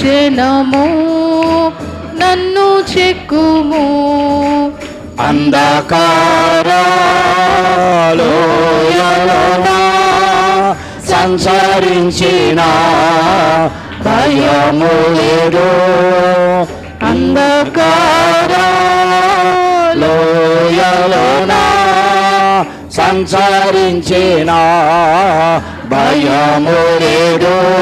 క్షణము నన్ను చెక్కుము. అంధకారాలోయలోనా సంచరించిన భయము లేదు. అంధకారాలోయలోనా సంచరించిన భయము లేదు.